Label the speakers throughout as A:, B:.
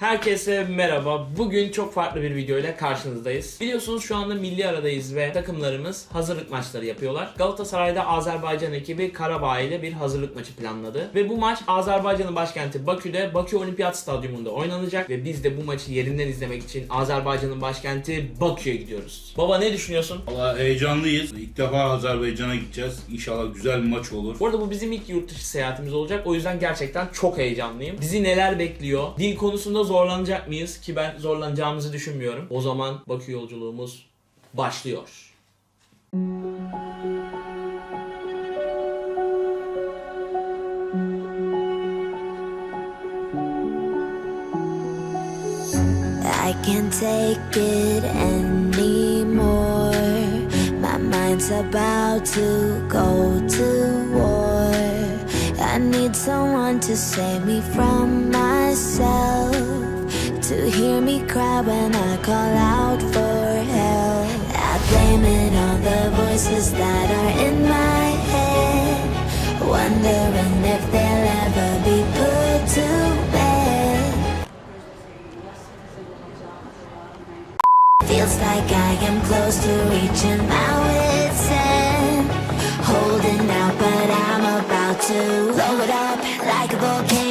A: Herkese merhaba. Bugün çok farklı bir video ile karşınızdayız. Biliyorsunuz şu anda milli aradayız ve takımlarımız hazırlık maçları yapıyorlar. Galatasaray'da Azerbaycan ekibi Karabağ ile bir hazırlık maçı planladı. Ve bu maç Azerbaycan'ın başkenti Bakü'de Bakü Olimpiyat Stadyumunda oynanacak ve biz de bu maçı yerinden izlemek için Azerbaycan'ın başkenti Bakü'ye gidiyoruz. Baba ne düşünüyorsun?
B: Valla heyecanlıyız. İlk defa Azerbaycan'a gideceğiz. İnşallah güzel bir maç olur.
A: Bu arada bu bizim ilk yurt dışı seyahatimiz olacak. O yüzden gerçekten çok heyecanlıyım. Bizi neler bekliyor? Dil konusunda zorlanacak mıyız? Ki ben zorlanacağımızı düşünmüyorum. O zaman Bakü yolculuğumuz başlıyor.
C: I can't take it anymore. My mind's about to go to war. I need someone to save me from myself. To hear me cry when I call out for help. I blame it on the voices that are in my head. Wondering if they'll ever be put to bed. Feels like I am close to reaching my wit's end. Holding out, but I'm about to blow it up like a volcano.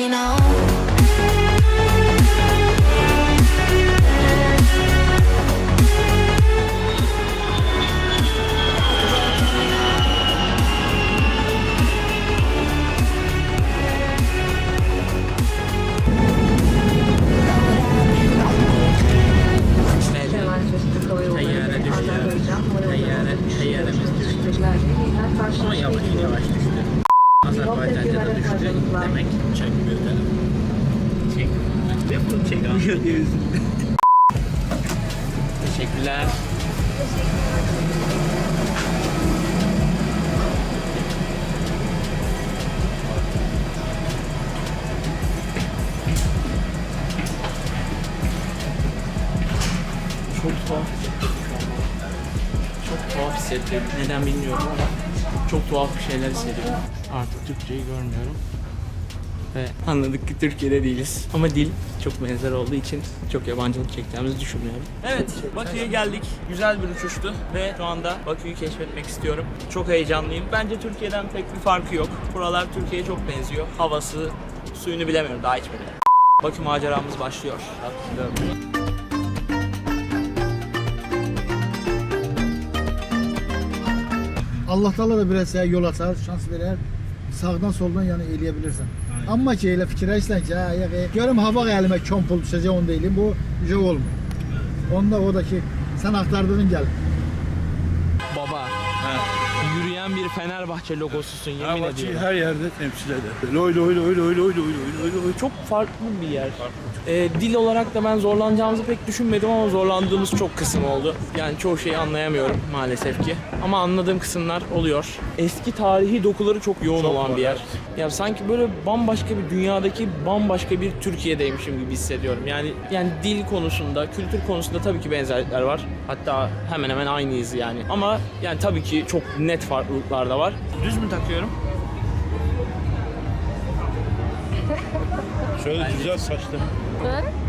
A: Hissediyorum. Neden bilmiyorum ama çok tuhaf bir şeyler hissediyorum. Artık Türkçeyi görmüyorum. Ve anladık ki Türkiye'de değiliz. Ama dil çok benzer olduğu için çok yabancılık çekeceğimizi düşünmüyorum. Evet, Bakü'ye geldik. Güzel bir uçuştu ve şu anda Bakü'yü keşfetmek istiyorum. Çok heyecanlıyım. Bence Türkiye'den pek bir farkı yok. Buralar Türkiye'ye çok benziyor. Havası, suyunu bilemiyorum daha içmedim. Bakü maceramız başlıyor.
D: Allah Teala da biraz sənə yol açar, şans verər. Sağdan soldan yəni eləyə bilirsən. Amma ki elə fikirləşsən ki, hə, ayaq e, görüm hava əlimə kompul düşəcək onu deyim. Bu şey olmur. Onda o da ki sən axtardığın gəl.
A: Sen bir Fenerbahçe logosusun yemin
B: Fenerbahçe'yi
A: ediyorum.
B: her yerde temsil eder. Loy loy loy loy loy loy loy loy.
A: Çok farklı bir yer. Ee, dil olarak da ben zorlanacağımızı pek düşünmedim ama zorlandığımız çok kısım oldu. Yani çoğu şeyi anlayamıyorum maalesef ki. Ama anladığım kısımlar oluyor. Eski tarihi dokuları çok yoğun
B: Çok
A: olan
B: var,
A: bir yer. Ya sanki böyle bambaşka bir dünyadaki bambaşka bir Türkiye'deymişim gibi hissediyorum. Yani yani dil konusunda, kültür konusunda tabii ki benzerlikler var. Hatta hemen hemen aynıyız yani. Ama yani tabii ki çok net farklı farklılıklar da var. Düz mü takıyorum?
B: Şöyle güzel saçlı.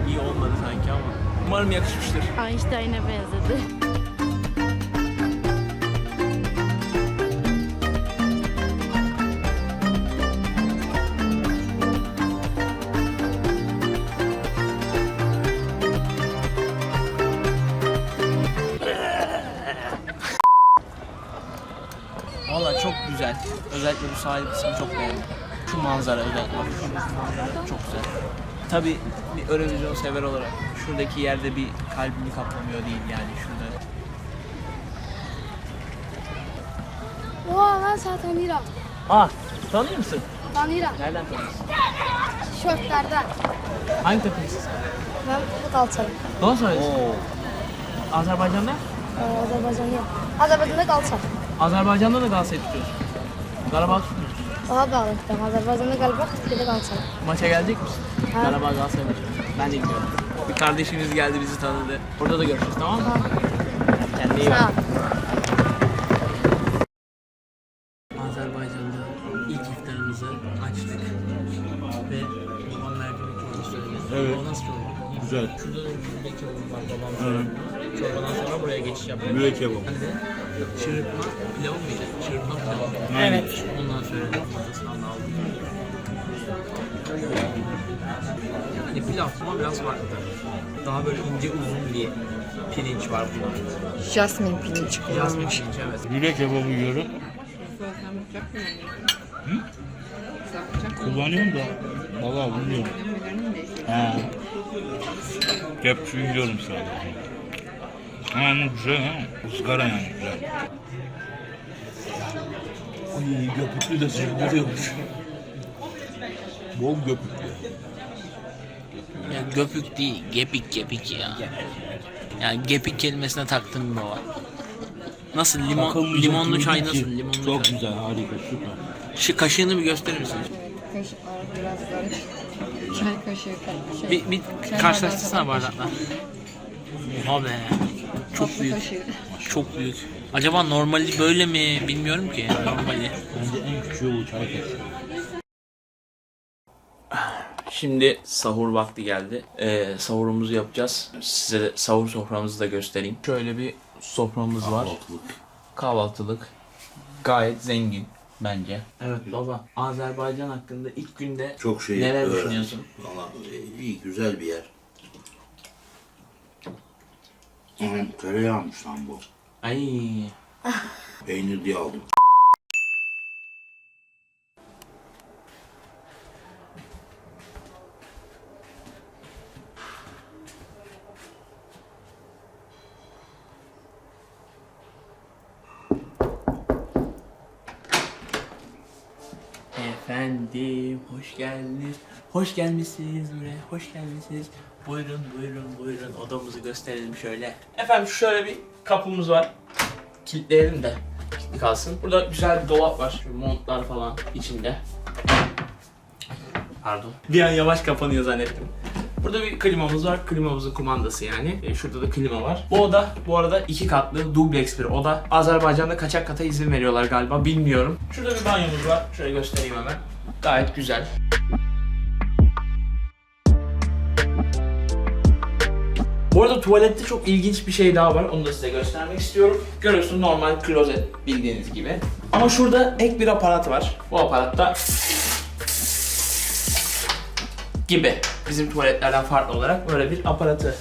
A: İyi olmadı sanki ama. Umarım yakışmıştır.
E: Einstein'a benzedi.
A: Şu manzara özellikle. Bak şu manzara çok güzel. Tabi bir Eurovision sever olarak şuradaki yerde bir kalbimi kaplamıyor değil yani şurada.
F: Oha lan sen tanıyorum.
A: Ah tanıyor musun?
F: Tanıyorum.
A: Nereden tanıyorsun?
F: Şortlardan.
A: Hangi takımsın?
F: Ben bu kalçalım.
A: Galatasaraylısın. Azerbaycan'da?
F: Ee, Azerbaycan yok. Azerbaycan'da kalçam.
A: Azerbaycan'da da Galatasaray tutuyorsun. Karabağ tutmuyorsun.
F: Daha bağlı. Ben Azerbaycan'da galiba Türkiye'de kalçam.
A: Maça gelecek misin?
F: Ha.
A: Karabağ Galatasaray maçı. Ben de gidiyorum. Bir kardeşimiz geldi bizi tanıdı. Orada da görüşürüz tamam mı? Kendine iyi bak. Azerbaycan'da ilk iftarımızı açtık ve babam mercimek çorbası söyledi.
B: Evet.
A: O nasıl çorba?
B: güzel.
A: Şurada da bir kebabı var babam söyledi. Çorbadan sonra buraya geçiş yapıyor.
B: Müre kebabı.
A: Ben de çırpma pilavı mıydı? Çırpma pilavı.
B: Evet.
A: Ondan söyledim. Matasından da aldım. Hani pilav ama biraz farklı. Daha böyle ince uzun bir pirinç var bunda.
E: Jasmine pirinç
A: Yasmin
E: kullanmış.
A: pirinç evet.
B: Müre kebabı yiyorum. Kullanıyorum da. Valla bilmiyorum. Ha. Kepçe yiyorum sadece. Ha güzel ha. Izgara yani güzel. Ay göpüklü de sığdırıyormuş. Bol göpüklü.
A: Ya göpük değil, gepik gepik ya. Yani gepik kelimesine taktım baba. Nasıl limon,
B: Takılmayacak
A: limonlu
B: gibi
A: çay
B: değil
A: nasıl?
B: ki.
A: Limonlu
B: Çok
A: çay.
B: güzel harika süper.
A: Şu kaşığını bir gösterir misin?
E: Kaşıklar biraz karış. Çay kaşığı şey.
A: Bir, bir karşılaştırsana bardaklar. Oha be. Çok
E: Tatlı
A: büyük.
E: kaşığı.
A: Çok büyük. Acaba normali böyle mi bilmiyorum ki. Normali.
B: Bence en küçüğü çay kaşığı.
A: Şimdi sahur vakti geldi. Ee, sahurumuzu yapacağız. Size de sahur soframızı da göstereyim. Şöyle bir soframız var. Kahvaltılık. Gayet zengin bence. Evet baba. Azerbaycan hakkında ilk günde
G: Çok şey
A: neler
G: öğrendim.
A: düşünüyorsun?
G: Valla iyi güzel bir yer. Aha, tereyağıymış lan bu.
A: Ay
G: Peynir diye aldım.
A: Efendim, hoş geldiniz. Hoş gelmişsiniz buraya, hoş gelmişsiniz. Buyurun, buyurun, buyurun. Odamızı gösterelim şöyle. Efendim şöyle bir kapımız var. Kilitleyelim de kilitli kalsın. Burada güzel bir dolap var. Şu montlar falan içinde. Pardon. Bir an yavaş kapanıyor zannettim. Burada bir klimamız var. Klimamızın kumandası yani. E, şurada da klima var. Bu oda bu arada iki katlı dubleks bir oda. Azerbaycan'da kaçak kata izin veriyorlar galiba bilmiyorum. Şurada bir banyomuz var. Şöyle göstereyim hemen. Gayet güzel. Bu arada tuvalette çok ilginç bir şey daha var. Onu da size göstermek istiyorum. Görüyorsun normal klozet bildiğiniz gibi. Ama şurada ek bir aparat var. Bu aparatta gibi. Bizim tuvaletlerden farklı olarak böyle bir aparatı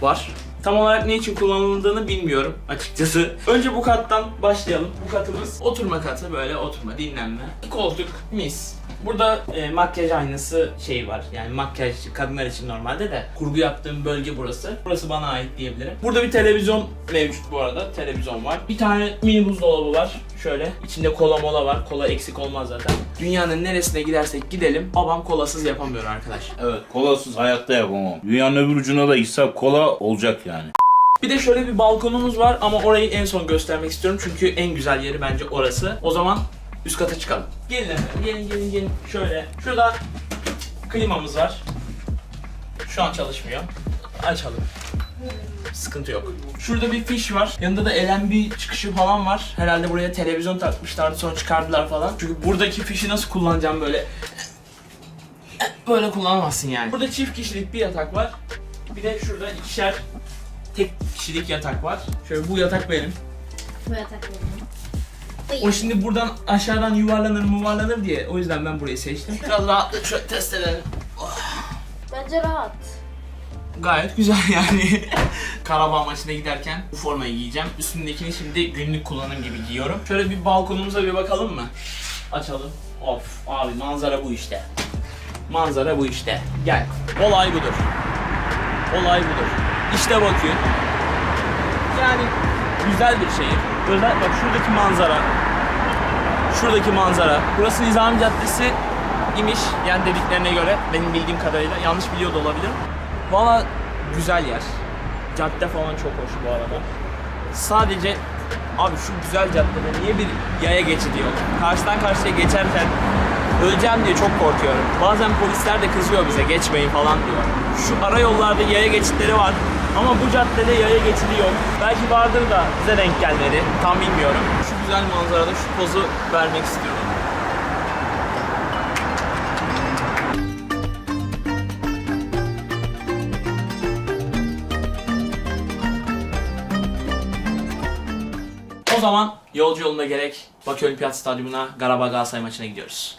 A: var. Tam olarak ne için kullanıldığını bilmiyorum açıkçası. Önce bu kattan başlayalım. Bu katımız oturma katı böyle oturma, dinlenme. Koltuk, mis. Burada e, makyaj aynası şey var. Yani makyaj kadınlar için normalde de kurgu yaptığım bölge burası. Burası bana ait diyebilirim. Burada bir televizyon mevcut bu arada. Televizyon var. Bir tane mini buzdolabı var. Şöyle. içinde kola mola var. Kola eksik olmaz zaten. Dünyanın neresine gidersek gidelim. Babam kolasız yapamıyor arkadaş.
B: Evet kolasız hayatta yapamam. Dünyanın öbür ucuna da gitsem kola olacak yani.
A: Bir de şöyle bir balkonumuz var ama orayı en son göstermek istiyorum çünkü en güzel yeri bence orası. O zaman üst kata çıkalım. Gelin efendim, gelin gelin gelin. Şöyle, şurada klimamız var. Şu an çalışmıyor. Açalım. Sıkıntı yok. Şurada bir fiş var. Yanında da LNB çıkışı falan var. Herhalde buraya televizyon takmışlardı sonra çıkardılar falan. Çünkü buradaki fişi nasıl kullanacağım böyle böyle kullanamazsın yani. Burada çift kişilik bir yatak var. Bir de şurada ikişer tek kişilik yatak var. Şöyle bu yatak benim.
F: Bu yatak benim.
A: O şimdi buradan aşağıdan yuvarlanır yuvarlanır diye o yüzden ben burayı seçtim. Biraz rahatlık şöyle test edelim.
F: Bence rahat.
A: Gayet güzel yani. Karabağ maçına giderken bu formayı giyeceğim. Üstündekini şimdi günlük kullanım gibi giyiyorum. Şöyle bir balkonumuza bir bakalım mı? Açalım. Of abi manzara bu işte. Manzara bu işte. Gel. Olay budur. Olay budur. İşte bakın. Yani güzel bir şehir. Özel bak şuradaki manzara. Şuradaki manzara. Burası Nizami Caddesi imiş yani dediklerine göre benim bildiğim kadarıyla yanlış biliyor da olabilirim. Valla güzel yer. Cadde falan çok hoş bu arada. Sadece abi şu güzel caddede niye bir yaya geçidi yok? Karşıdan karşıya geçerken öleceğim diye çok korkuyorum. Bazen polisler de kızıyor bize geçmeyin falan diyor. Şu ara yollarda yaya geçitleri var. Ama bu caddede yaya geçidi yok. Belki vardır da bize denk gelmedi. Tam bilmiyorum. Şu güzel manzarada şu pozu vermek istiyorum. O zaman yolcu yolunda gerek Bakü Olimpiyat Stadyumuna Garaba Galatasaray maçına gidiyoruz.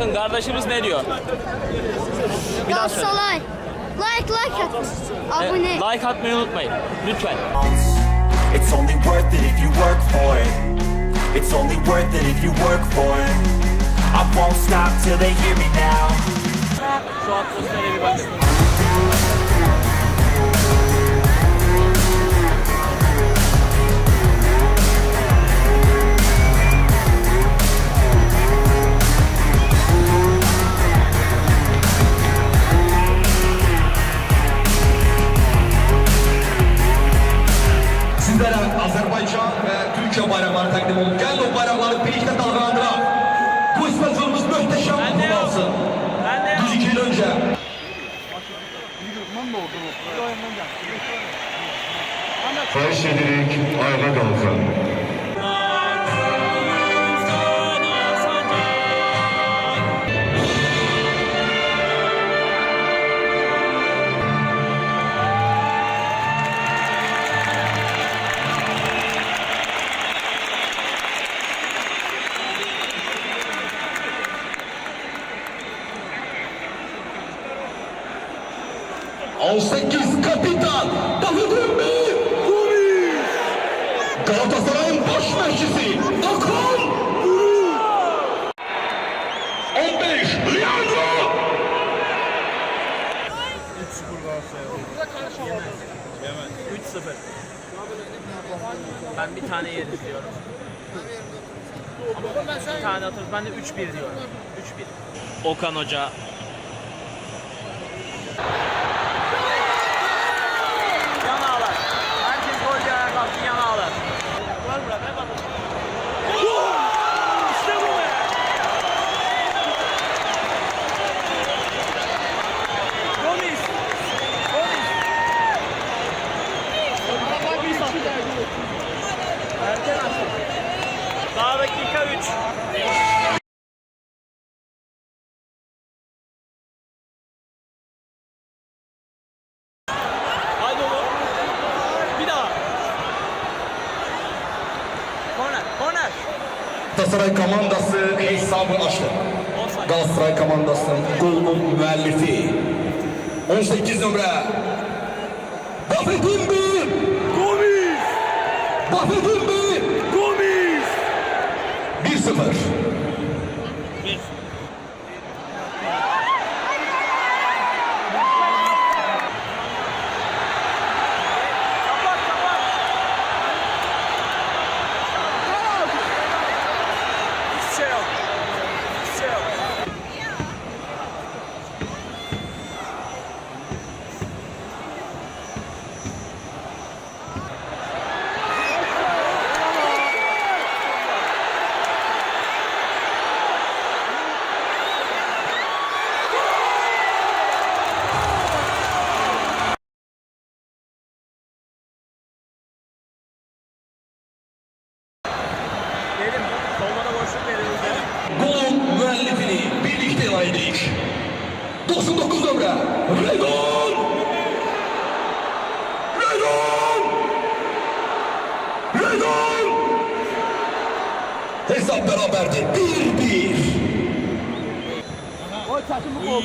A: Bakın kardeşimiz ne diyor?
F: Galatasaray. Like like atın. Abone.
A: Like atmayı unutmayın. Lütfen.
H: It's only worth it if you work for it It's only worth it if you work for it I won't stop till they hear me now
A: Şu atmosfere bir bakın.
I: Baş ederek ayağa
A: Ben bir tane yeriz diyorum. Bir tane atarız. Ben de 3-1 diyorum. 3-1. Okan Hoca. 3. Haydi oğlum. Bir daha. Korner, korner.
J: Galatasaray komandası hesabı açtı. Galatasaray komandasının golünün müellifi 18 numara Buffett'in bir Gomis Buffett'in bir Hesap beraberdi 1-1
A: Gol takımı oldu.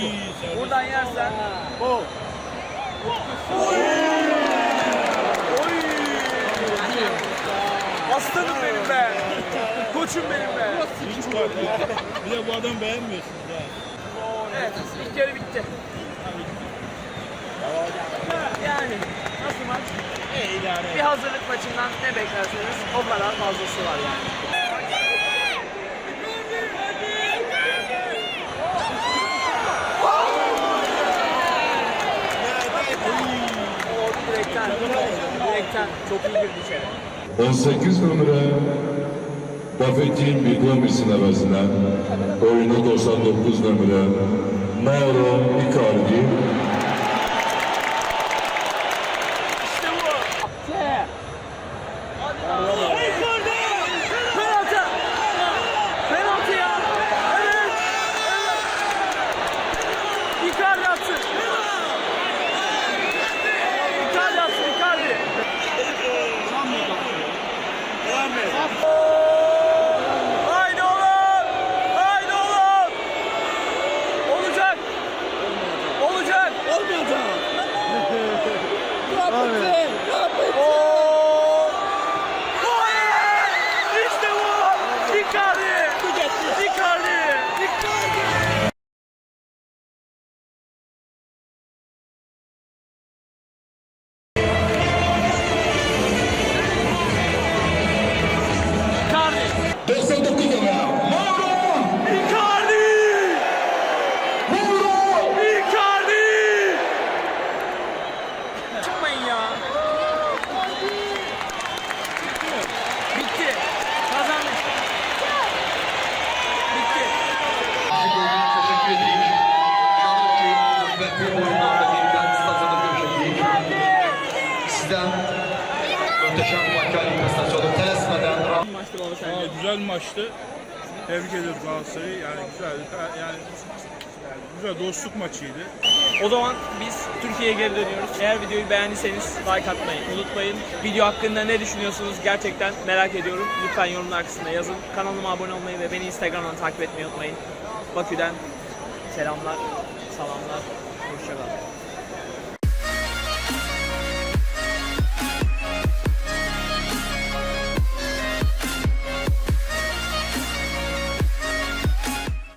A: Buradan yersen. Gol. Aslanım benim be. Koçum benim be.
B: Bir de bu adam beğenmiyorsun.
A: Evet, ilk yarı bitti. Yani nasıl maç? Bir hazırlık maçından ne beklerseniz o kadar fazlası var yani. O direkten.
I: Çok iyi girdi içeri.
A: 18 numara Buffett'in Migomis'in əvəzinə oyuna 99 nömrə Mauro Icardi
B: Tebrik ediyoruz Galatasaray'ı. Yani güzel, yani, güzel dostluk maçıydı.
I: O zaman biz Türkiye'ye geri dönüyoruz. Eğer videoyu beğendiyseniz like atmayı unutmayın. Video hakkında ne düşünüyorsunuz gerçekten merak ediyorum. Lütfen yorumlar kısmına yazın. Kanalıma abone olmayı ve beni Instagram'dan takip etmeyi unutmayın. Bakü'den selamlar, salamlar, hoşçakalın.